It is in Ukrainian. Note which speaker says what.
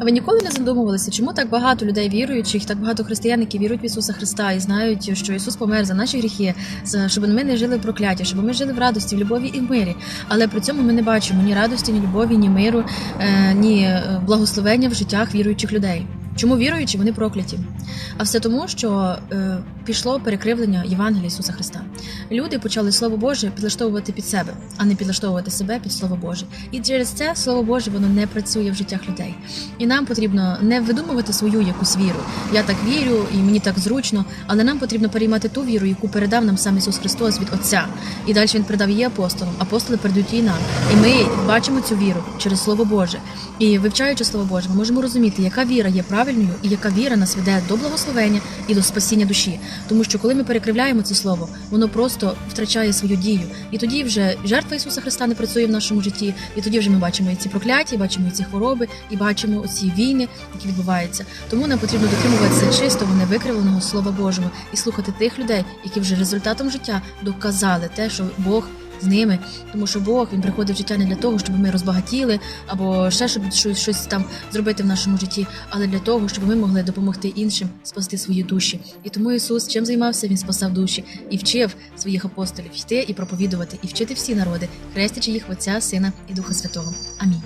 Speaker 1: Ви ніколи не задумувалися, чому так багато людей віруючих, так багато християн, які вірують в Ісуса Христа і знають, що Ісус помер за наші гріхи, щоб ми не жили в прокляті, щоб ми жили в радості, в любові і в мирі. Але при цьому ми не бачимо ні радості, ні любові, ні миру, е, ні е, благословення в життях віруючих людей. Чому віруючі, вони прокляті? А все тому, що е, пішло перекривлення Євангелія Ісуса Христа. Люди почали Слово Боже підлаштовувати під себе, а не підлаштовувати себе під Слово Боже. І через це Слово Боже воно не працює в життях людей. І нам потрібно не видумувати свою якусь віру. Я так вірю, і мені так зручно, але нам потрібно переймати ту віру, яку передав нам сам Ісус Христос від Отця. І далі він передав її апостолам. Апостоли передають її нам. І ми бачимо цю віру через Слово Боже. І вивчаючи Слово Боже, ми можемо розуміти, яка віра є правильною і яка віра нас веде до благословення і до спасіння душі. Тому що коли ми перекривляємо це слово, воно просто втрачає свою дію. І тоді вже жертва Ісуса Христа не працює в нашому житті. І тоді вже ми бачимо і ці прокляття, і бачимо і ці хвороби, і бачимо ці війни, які відбуваються. Тому нам потрібно дотримуватися чистого, невикривленого Слова Божого і слухати тих людей, які вже результатом життя доказали те, що Бог. З ними, тому що Бог він приходить в життя не для того, щоб ми розбагатіли або ще щоб щось, щось там зробити в нашому житті, але для того, щоб ми могли допомогти іншим спасти свої душі. І тому Ісус чим займався? Він спасав душі і вчив своїх апостолів йти і проповідувати, і вчити всі народи, хрестячи їх в Отця, Сина і Духа Святого. Амінь.